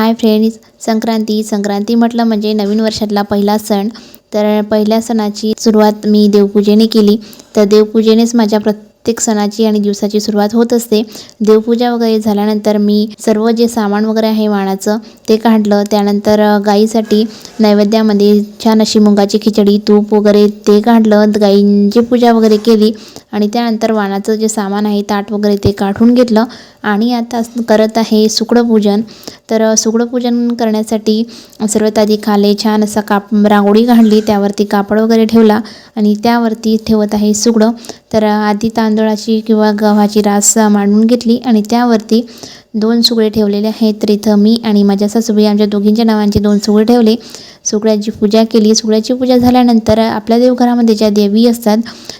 Hi friends Sankranti. Sankranti म्हटलं म्हणजे नवीन वर्षातला पहिला सण. तर पहिल्या सणाची सुरुवात मी देवपूजेने केली. तर देवपूजेनेच माझ्या प्रत्येक सणाची आणि दिवसाची सुरुवात होत असते. देवपूजा वगैरे झाल्यानंतर मी सर्व जे सामान वगैरे आहे वाणाचं ते काढलं. त्यानंतर गाईसाठी नैवेद्यामध्ये छान अशी मुगाची खिचडी तूप वगैरे ते काढलं. गाईंची पूजा वगैरे केली आणि त्यानंतर वाणाचं जे सामान आहे ताट वगैरे ते काढून घेतलं. आणि आता करत आहे सुकडं पूजन. तर सुगडपूजन पूजन करण्यासाठी सर्वात आधी खाली छान असा काप रांगोळी काढली त्यावरती कापड वगैरे ठेवला आणि त्यावरती ठेवत आहे सुगडं. तर आधी तांदळाची किंवा गव्हाची रास मांडून घेतली आणि त्यावरती दोन सुगडे ठेवलेले आहेत. तर इथं मी आणि माझ्या सासूबाई आमच्या दोघींच्या नावांचे दोन सुगडे ठेवले. सुगड्याची पूजा केली. सुगड्याची पूजा झाल्यानंतर आपल्या देवघरामध्ये ज्या देवी असतात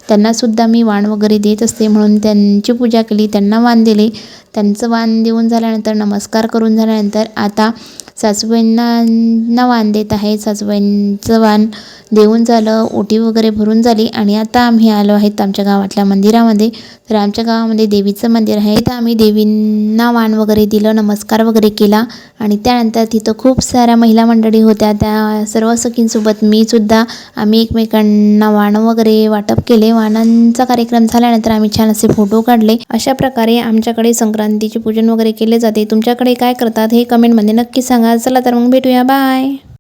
त्यांनासुद्धा मी वाण वगैरे देत असते म्हणून त्यांची पूजा केली. त्यांना वाण दिले. त्यांचं वाण देऊन झाल्यानंतर नमस्कार करून झाल्यानंतर आता सासूबाईंना वाण देत आहे. सासूबाईंचं वाण देऊन झालं ओटी वगैरे भरून झाली आणि आता आम्ही आलो आहेत आमच्या गावातल्या मंदिरामध्ये. तर आमच्या गावामध्ये देवीचं मंदिर आहे. तर आम्ही देवींना वाण वगैरे दिलं नमस्कार वगैरे केला आणि त्यानंतर तिथं खूप साऱ्या महिला मंडळी होत्या. त्या सर्व सखींसोबत मीसुद्धा आम्ही एकमेकांना वाण वगैरे वाटप केले. वाणांचा कार्यक्रम झाल्यानंतर आम्ही छान असे फोटो काढले. अशा प्रकारे आमच्याकडे संक्रांतीचे पूजन वगैरे केले जाते. तुमच्याकडे काय करतात हे कमेंटमध्ये नक्की सांगा. चला तर मग भेटूया. बाय